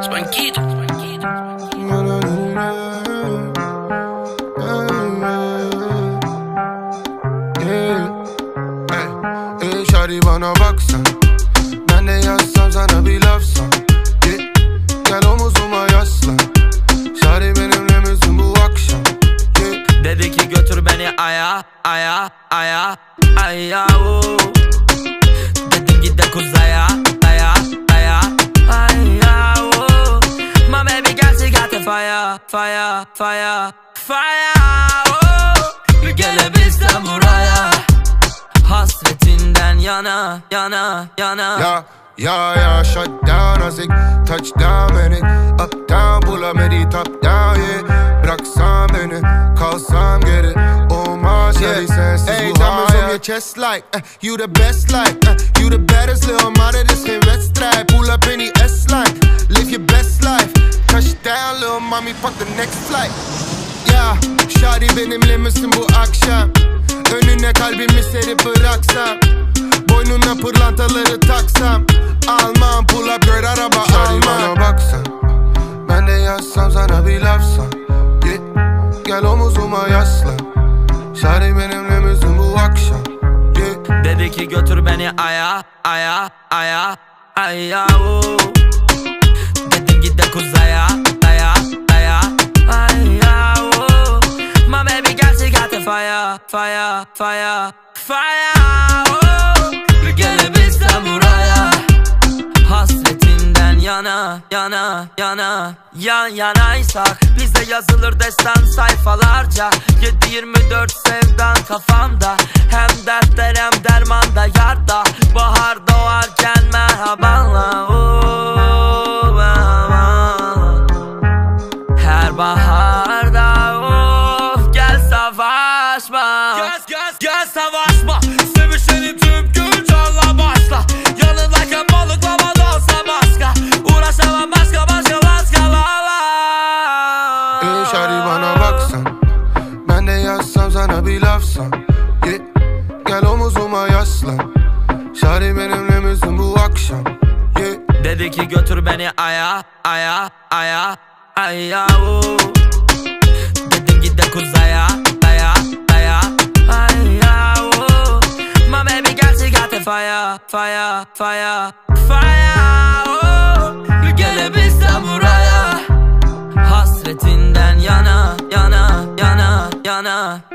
Spanquito. Ey şari bana baksan Ben de yazsam sana bir lafsan yeah. Gel omuzuma yaslan Şari benimle misin bu akşam yeah. Dedi ki götür beni aya, aya, aya, aya oo. Dedim git de kuzaya, fire, fire, fire, oo. Gelebilsem buraya. Hasretinden yana, yana, yana. Ya ya ya shut down azik Touchdown beni Up down pull up meri top down yeah. Bıraksan beni kalsam geri Olmaz yeah. sensiz Hey, bu diamonds on hayat your chest like uh, you the best like uh, you the baddest little mama next flight Ya Şari benimle misin bu akşam Önüne kalbimi serip bıraksam Boynuna pırlantaları taksam Almam pull up girl araba Şari almam bana baksan Ben de yazsam sana bir lafsan yeah. Gel omuzuma yaslan Şari benimle misin bu akşam yeah. Dedi ki götür beni aya, aya, aya, aya. Dedim git de kuzaya, fire, fire, fire, oo. Gelebilsem buraya Hasretinden yana, yana, yana Yan yanaysak Bizde yazılır destan sayfalarca 7-24 sevdan kafamda Hem dertler hem dermanda yarda Bahar doğarken merhabanla oo, merhaba. Her baharda Şari benimle misin bu akşam yeah. Dedi ki götür beni aya aya aya aya uh. Dedim git de kuzaya daya daya aya uh. My baby girl she got the fire fire fire fire oh. Look at the buraya Hasretinden yana yana yana yana